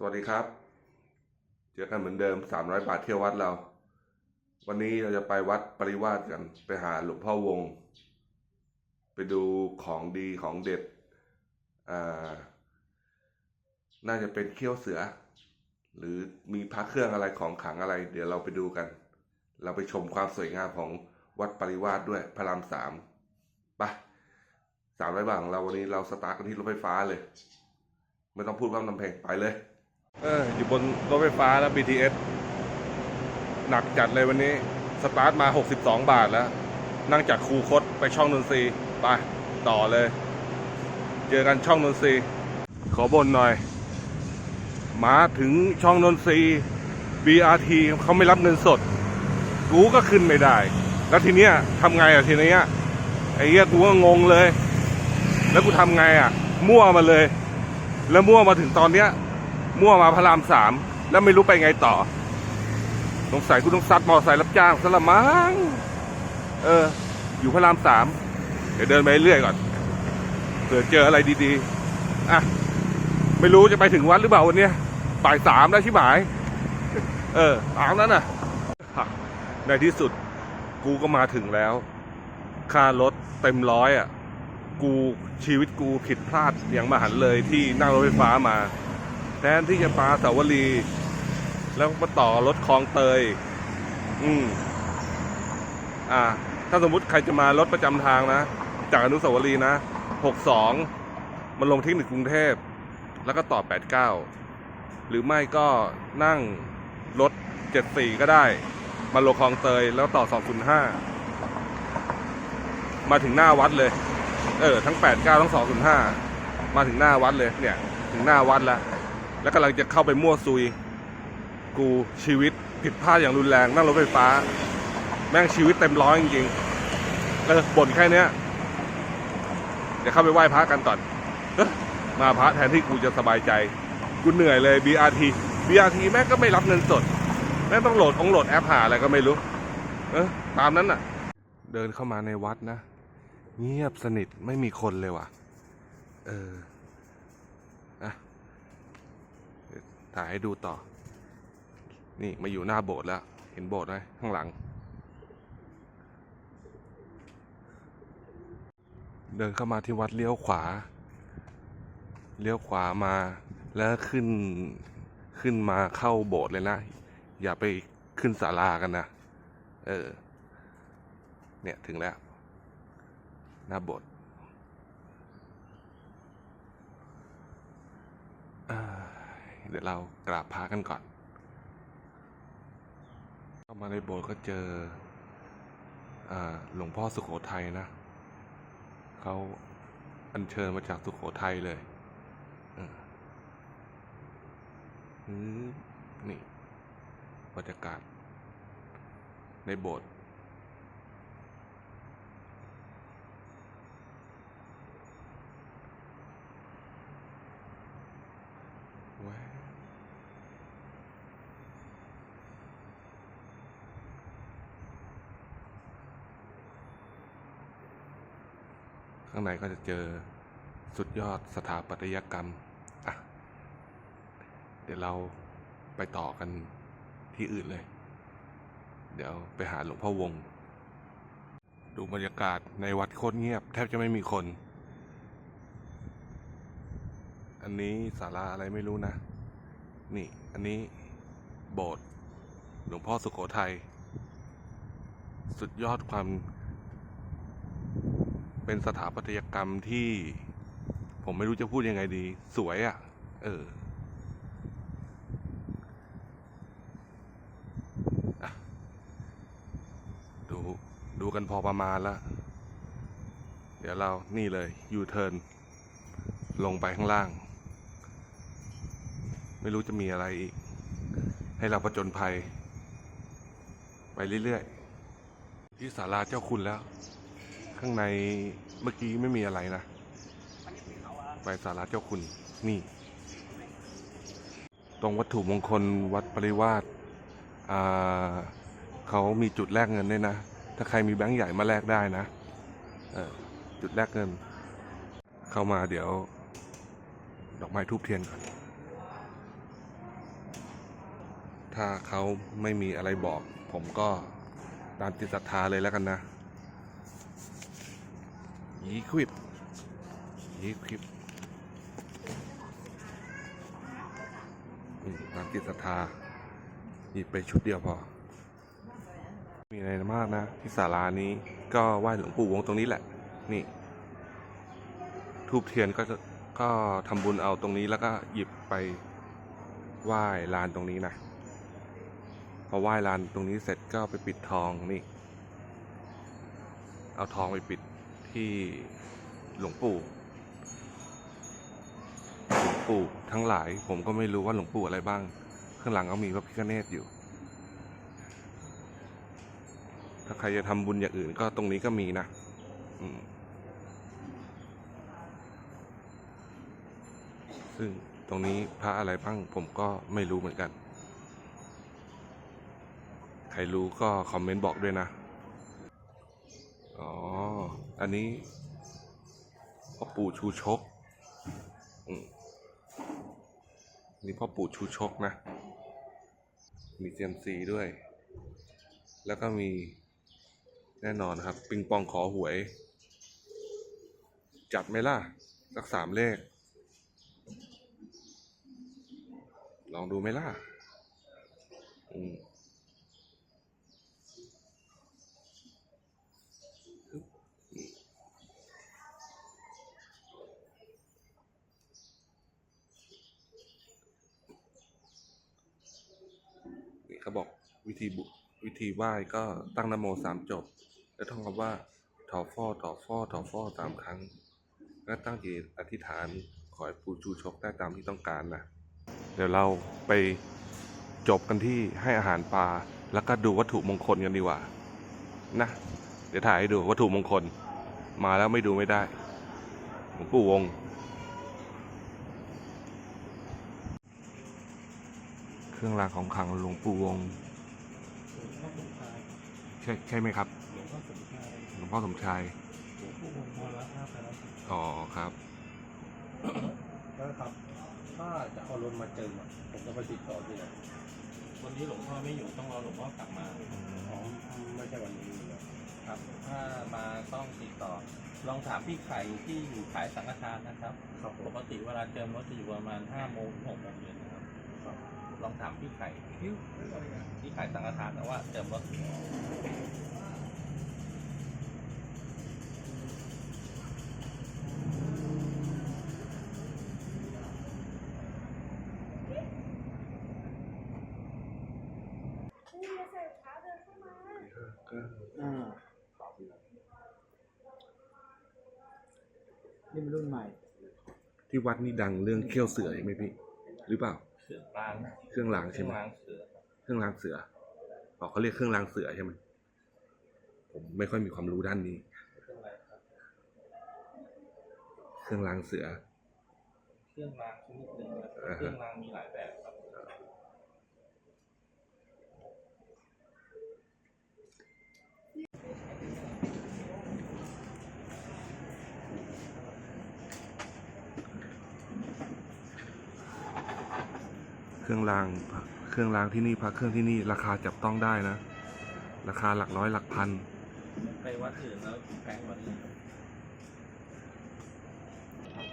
สวัสดีครับ เจอกันเหมือนเดิม300บาทเที่ยววัดเรา วันนี้เราจะไปวัดปริวาสกันไปหาหลวงพ่อวง ไปดูของดีของเด็ดอ่าน่าจะเป็นเขี้ยวเสือ หรือมีพระเครื่องอะไรของขังอะไร เดี๋ยวเราไปดูกัน เราไปชมความสวยงามของวัดปริวาสด้วยพระรามสามไปสามร้อยบาทของเราวันนี้เราสตาร์ทกันที่รถไฟฟ้าเลย ไม่ต้องพูดพร่ำทำเพลงไปเลย เอออยู่บนรถไฟฟ้าแล้ว BTS หนักจัดเลยวันนี้ สตาร์ทมา 62 บาทแล้ว นั่งจากคูคตไปช่องนนทรีไปต่อเลย เจอกันช่องนนทรีขอบนหน่อย มาถึงช่องนนทรี BRT เขาไม่รับเงินสด กูก็ขึ้นไม่ได้ แล้วทีเนี้ยทำไงอะทีเนี้ยไอ้เหี้ยกูก็งงเลย แล้วกูทำไงอะ มั่วมาเลย แล้วมั่วมาถึงตอนเนี้ย มั่วมาพระรามสามแล้วไม่รู้ไปไงต่อ สงสัยกูต้องซัดมอไซค์รับจ้างซะละมั้งเออ อยู่พระรามสามเดี๋ยวเดินไปเรื่อยก่อนเผื่อเจออะไรดีๆอะไม่รู้จะไปถึงวัดหรือเปล่าวันนี้ยบ่ายสามแล้วชิบหาย เออตามนั้นน่ะ ในที่สุด กูก็มาถึงแล้ว ค่ารถเต็มร้อยอะ กูชีวิตกูผิดพลาดอย่างมหันเลยที่นั่งรถไฟฟ้ามา แทนที่จะปาสาวรี แล้วมาต่อรถคลองเตย อืม อ่า ถ้าสมมุติใครจะมารถประจำทางนะ จากอนุสาวรีย์นะหกสองมันลงเทคนิคกรุงเทพ แล้วก็ต่อแปดเก้าหรือไม่ก็นั่งรถเจ็ดสี่ก็ได้ มาลงคลองเตยแล้วต่อสองศูนย์ห้ามาถึงหน้าวัดเลย เออ ทั้งแปดเก้าทั้งสองศูนย์ห้ามาถึงหน้าวัดเลย เนี่ย ถึงหน้าวัดแล้ว แล้วกำลังจะเข้าไปมั่วซุย กูชีวิตผิดพลาดอย่างรุนแรงนั่งรถไฟฟ้า แม่งชีวิตเต็มร้อยจริงๆเออบ่นแค่เนี้ยเดี๋ยวเข้าไปไหว้พระกันก่อนออมาพระแทนที่กูจะสบายใจ กูเหนื่อยเลย BRT BRT แม่งก็ไม่รับเงินสด แม่งต้องโหลดองโหลดแอปหาอะไรก็ไม่รู้ เออตามนั้นน่ะ เดินเข้ามาในวัดนะ เงียบสนิทไม่มีคนเลยว่ะ เออ อะเดี๋ยว ถ่ายให้ดูต่อ นี่มาอยู่หน้าโบสถ์แล้ว เห็นโบสถ์ไหมข้างหลัง เดินเข้ามาที่วัดเลี้ยวขวา เลี้ยวขวามาแล้วขึ้นขึ้นมาเข้าโบสถ์เลยนะ อย่าไปขึ้นศาลากันนะ เออ เนี่ยถึงแล้ว หน้าโบสถ์อ่า เดี๋ยวเรากราบพระกันก่อน เข้ามาในโบสถ์ก็เจออหลวงพ่อสุขโขทัยนะ เขาอัญเชิญมาจากสุขโขทัยเลยนี่บรรยากาศในโบสถ์ ข้างในก็จะเจอสุดยอดสถาปัตยกรรมอะเดี๋ยวเราไปต่อกันที่อื่นเลย เดี๋ยวไปหาหลวงพ่อวง ดูบรรยากาศในวัดโคตรเงียบ แทบจะไม่มีคน อันนี้ศาลาอะไรไม่รู้นะ นี่ อันนี้โบสถ์หลวงพ่อสุโขทัย สุดยอดความ เป็นสถาปัตยกรรมที่ ผมไม่รู้จะพูดยังไงดี สวยอะ่ะ เออดูดูกันพอประมาณล้วเดี๋ยวเรานี่เลยยูเทิร์นลงไปข้างล่าง ไม่รู้จะมีอะไรอีก ให้เราประจนภัย ไปเรื่อยๆ ที่ศาลาเจ้าคุณแล้ว ข้างในเมื่อกี้ไม่มีอะไรนะไปศาลาเจ้าคุณนี่ ตรงวัตถุมงคลวัดปริวาสเขามีจุดแลกเงินด้วยนะ ถ้าใครมีแบงค์ใหญ่มาแลกได้นะจุดแลกเงิน เข้ามาเดี๋ยว ดอกไม้ทูบเทียนก่อน ถ้าเขาไม่มีอะไรบอก ผมก็ตามจิตศรัทธาเลยแล้วกันนะ ยีควิปยีควิปอืมตามจิตศรัทธาหยิบไปชุดเดียวพอ มีอะไรมากนะ ที่ศาลานี้ก็ไหว้หลวงปู่วงตรงนี้แหละ นี่ ทูบเทียนก็ก็ทำบุญเอาตรงนี้แล้วก็หยิบไปไหว้ลานตรงนี้นะพอไหว้ลานตรงนี้เสร็จก็ไปปิดทองนี่ เอาทองไปปิด ที่หลวงปู่ หลวงปู่ทั้งหลาย ผมก็ไม่รู้ว่าหลวงปู่อะไรบ้าง ข้างหลังก็มีพระพิฆเนศอยู่ ถ้าใครจะทำบุญอย่างอื่นก็ตรงนี้ก็มีนะซึ่งตรงนี้พระอะไรบ้าง ผมก็ไม่รู้เหมือนกัน ใครรู้ก็คอมเมนต์บอกด้วยนะ อันนี้พ่อปู่ชูชกอืมนี่พ่อปู่ชูชกนะ มีเซียมซีด้วย แล้วก็มีแน่นอนครับ ปิงปองขอหวย จัดไหมล่ะ สักสามเลข ลองดูไหมล่ะ อืม เขาบอกวิธีบุวิธีไหว้ก็ตั้งนโมสามจบ แล้วท่องคำว่าถอฟอถอฟอถอฟอสามครั้ง แล้วตั้งจิตอธิษฐานขอให้ปูชูชกได้ตามที่ต้องการนะเดี๋ยวเราไปจบกันที่ให้อาหารปลาแล้วก็ดูวัตถุมงคลกันดีกว่านะเดี๋ยวถ่ายให้ดูวัตถุมงคล มาแล้วไม่ดูไม่ได้หลวงปู่วง เครื่องรางของขลังหลวงปู่วงใช่ใช่ไหมครับ หลวงพ่อสมชายอ๋อครับแล้วครับ ถ้าจะเอารถมาเจิมอะผมจะไปติดต่อที่ไหนวันนี้หลวงพ่อไม่อยู่ต้องรอหลวงพ่อกลับมาอ๋อไม่ใช่วันนี้เหรอครับ ถ้ามาต้องติดต่อ ลองถามพี่ไข่ที่อยู่ขายสังฆทานนะครับครับผปมกติเวลาเจิมรถจะอยู่ประมาณ5โมงถึง6โมงเย็นนะครับครับ ลองถามพี่ไข่ที่ขายสังฆทานนะว่าเจิมรถอ่านี่มันรุ่นใหม่ ที่วัดนี่ดังเรื่องเขี้ยวเสือใช่ไหมพี่ หรือเปล่าเสือปลางเครื่องรางเคใช่รื่องไหมรางเสือเครื่องรางเสืออ๋อเขาเรียกเครื่องรางเสือใช่ไหมผมไม่ค่อยมีความรู้ด้านนี้ เครื่องอะไรครับเครื่องรางเสือ เครื่องรางชนิดหนึ่งนะครับอ่าฮะเครื่องรางมีหลายแบบครับ เครื่องรางเครื่องรางที่นี่พระเครื่องที่นี่ราคาจับต้องได้นะ ราคาหลักร้อยหลักพัน ไปวัดอื่นแล้วแพงกว่านี้ครับ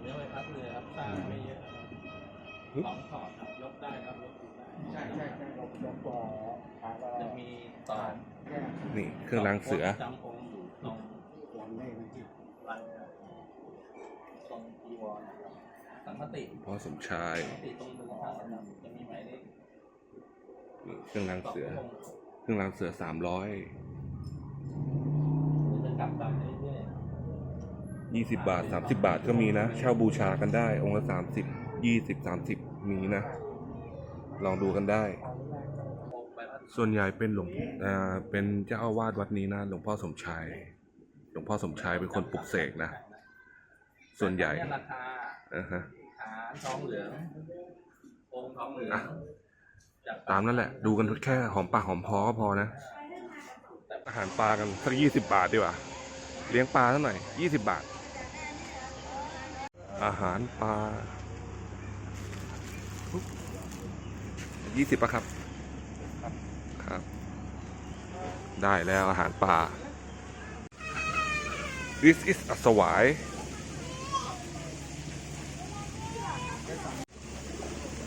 เนื้อใบพัดเรือครับสร้างไม่เยอะครับสองถอดครับยกได้ครับยกได้ใช่ใช่ใช่เรายกตัวพาก็จะมีตอนแค่นี่เครื่องรางเสือจำองค์อยู่ตรงวันเลขนะที่ลายตรงจีวรนะครับ สังฆติพ่อสมชายสังฆติตรงมือข้างนะครับจะมีหมายเลขนี่เครื่องรางสองเสือองค์เครื่องรางเสือสามร้อยจะกลับตามเรื่อยยี่สิบาทสามสิบาทก็มีนะ เช่าบูชากันได้ องค์ละสามสิบยี่สิบสามสิบมีนะ ลองดูกันได้ๆองค์ใบพัดส่วนใหญ่เป็นหลวงอ่าเป็นเจ้าอาวาสวัดนี้นะ หลวงพ่อสมชาย หลวงพ่อสมชายเป็นคนปลุกเสกนะ ส่วนใหญ่เยราคา อาฮะ ขาทองเหลืององค์ทองเหลืองจับตามนั่นแหละ ดูกันแค่หอมปากหอมคอก็พอนะ อาหารปลากันสักยี่สิบบาทดีกว่า เลี้ยงปลาสักหน่อยยี่สิบบาท อาหารปลายี่สิบปะครับ ครับ ได้แล้วอาหารปลา this is อัวาย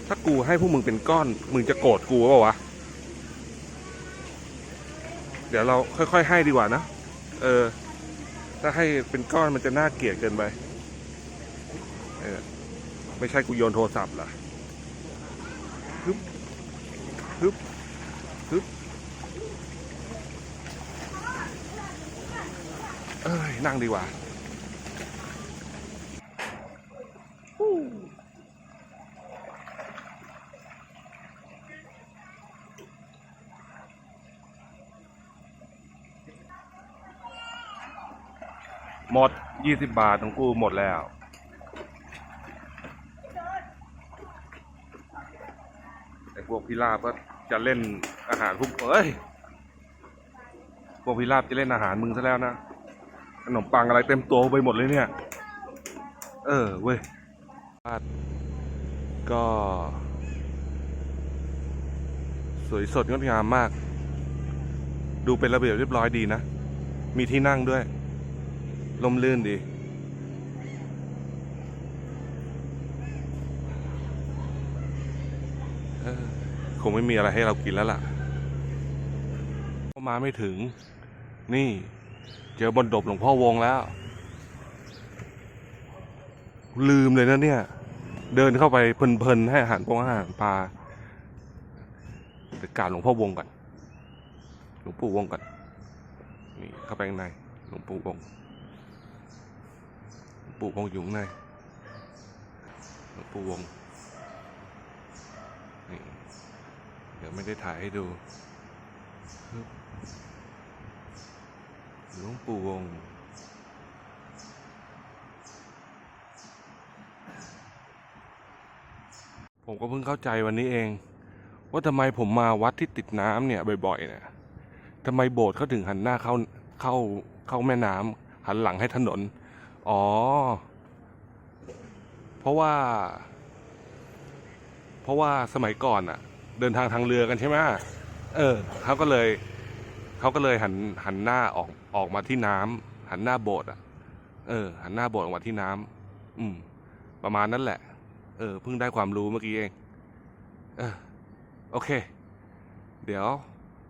ถ้ากูให้พวกมึงเป็นก้อน มึงจะโกรธกูเปล่าวะ เดี๋ยวเราค่อยๆให้ดีกว่านะ เออ ถ้าให้เป็นก้อนมันจะน่าเกลียดเกินไป เออ ไม่ใช่กูโยนโทรศัพท์ล่ะฮึบฮึบฮึบเอ้ย นั่งดีกว่า หมด20บบาทของกูหมดแล้วไอ้พวกพิราบก็จะเล่นอาหารพวกเอ้ย พวกพิราบจะเล่นอาหารมึงซะแล้วนะ ขนมปังอะไรเต็มตัวไปหมดเลยเนี่ย เออเว้ยบ้านก็ สวยสดงดงามมาก ดูเป็นระเบียบเรียบร้อยดีนะ มีที่นั่งด้วย ลมลื่นดี คงไม่มีอะไรให้เรากินแล้วล่ะก็มาไม่ถึง นี่ เจอบนดบหลวงพ่อวงแล้ว ลืมเลยนะเนี่ย เดินเข้าไปเพลินๆให้อาหารปงอาหารปลาไปกราบหลวงพ่อวงก่อน หลวงปู่วงก่อน นี่เข้าไปข้างใน หลวงปู่วง ปู่วงอยู่ข้างนหลวงปู่วงนี่เดี๋ยวไม่ได้ถ่ายให้ดูหลวงปู่วงผมก็เพิ่งเข้าใจวันนี้เอง ว่าทำไมผมมาวัดที่ติดน้ำเนี่ยบ่อยๆเนี่ยทำไมโบสถ์เขาถึงหันหน้าเข้าเข้าเข้าแม่น้ำหันหลังให้ถนน อ๋อ เพราะว่า เพราะว่าสมัยก่อนอะเดินทางทางเรือกันใช่ไหมเออเขาก็เลยเขาก็เลยหันหันหน้าออกออกมาที่น้ำหันหน้าโบสถ์อะเออ หันหน้าโบสถ์ออกมาที่น้ำอืม ประมาณนั้นแหละ เออเพิ่งได้ความรู้เมื่อกี้เองเออโอเค เดี๋ยว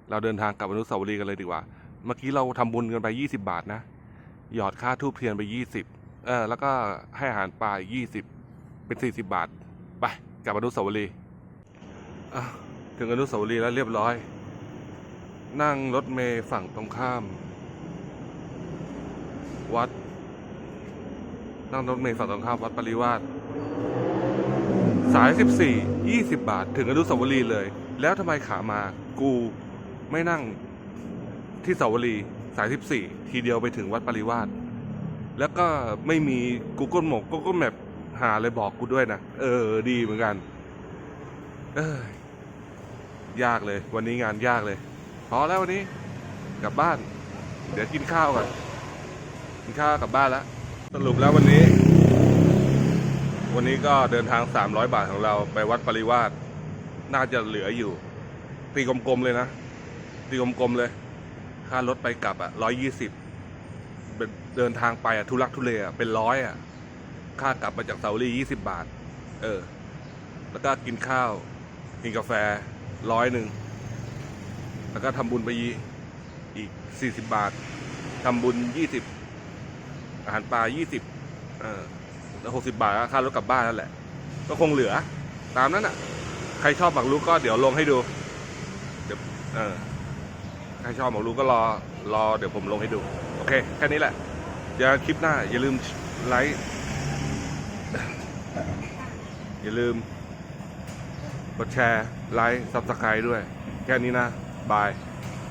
เราเดินทางกลับอนุสาวรีย์กันเลยดีกว่า เมื่อกี้เราทำบุญกันไปยี่สิบาทนะ หยอดค่าทูบเทียนไปยี่สิบเออแล้วก็ให้อาหารปลายี่สิบเป็นสี่สิบาท ไปกลับอนุสาวรีย์ถึงอนุสาวรีย์แล้วเรียบร้อย นั่งรถเมย์ฝั่งตรงข้าม วัด นั่งรถเมย์ฝั่งตรงข้ามวัดปริวาสสาย14 20บาท ถึงอนุสาวรีย์เลย แล้วทำไมขามา กูไม่นั่งที่สาวรีย์ สาย 14 ทีเดียวไปถึงวัดปริวาสแล้วก็ไม่มี Google หมก Google Map หาเลยบอกกูด้วยนะ เออ ดีเหมือนกัน เอยยากเลย วันนี้งานยากเลย พอแล้ววันนี้ กลับบ้าน เดี๋ยวกินข้าวก่อน กินข้าวกลับบ้านแล้ว สรุปแล้ววันนี้ วันนี้ก็เดินทาง 300 บาทของเราไปวัดปริวาสน่าจะเหลืออยู่ ตีกลมๆเลยนะ ตีกลมๆเลย ค่ารถไปกลับอะร้อยยี่สิบเดินทางไปอะทุลักทุเลอะเป็นร้อยอะ ค่ากลับมาจากเซาลี่ยี่สิบบาท เออ แล้วก็กินข้าว กินกาแฟร้อยหนึ่ง แล้วก็ทำบุญไปอีกสี่สิบบาททำบุญยี่สิบอาหารปลายี่สิบเออแล้วหกสิบาทก็ค่ารถกลับบ้านนั่นแหละ ก็คงเหลือ ตามนั้นอะ ใครชอบหมักลุกก็เดี๋ยวลงให้ดู เดี๋ยวเออ ใครชอบหมอรู้กก็รอรอเดี๋ยวผมลงให้ดู โอเค แค่นี้แหละ อย่าคลิปหน้า อย่าลืมไลค์อย่าลืม กดแชร์ ไลค์ซับสไครต์ด้วย แค่นี้นะ บาย